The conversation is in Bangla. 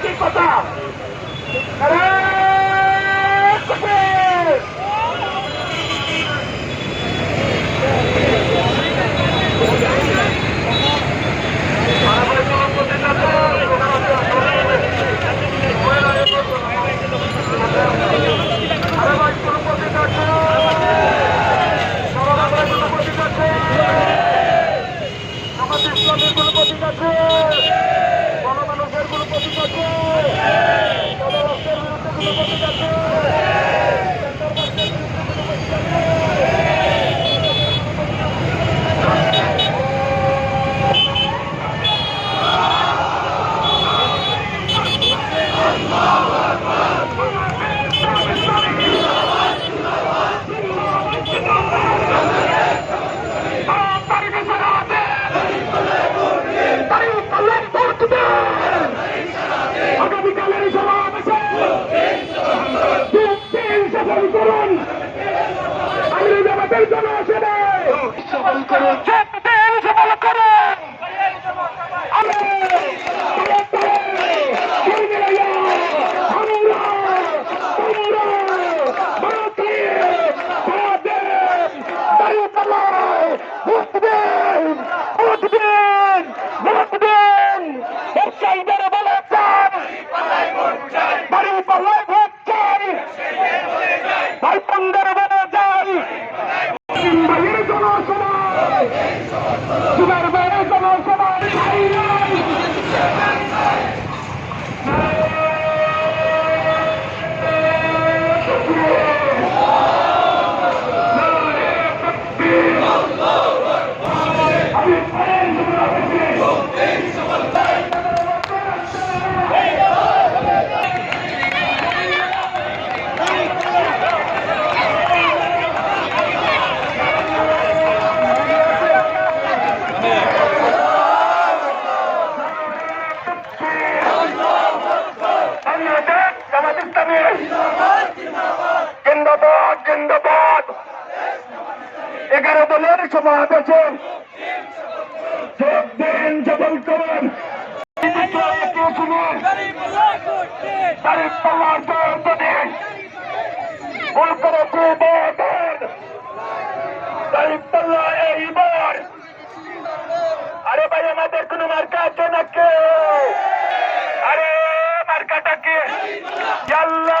একই কথা Vamos, Brasil! করতে চাচ্ছে জিন্দাবাদ জিন্দাবাদ। এগারো দলের সমাবেশে আছে দিন জবল আরে ভাই, আমাদের কোন মার্কা আছে না কেউ আরে, মার্কাটা কে? আল্লাহ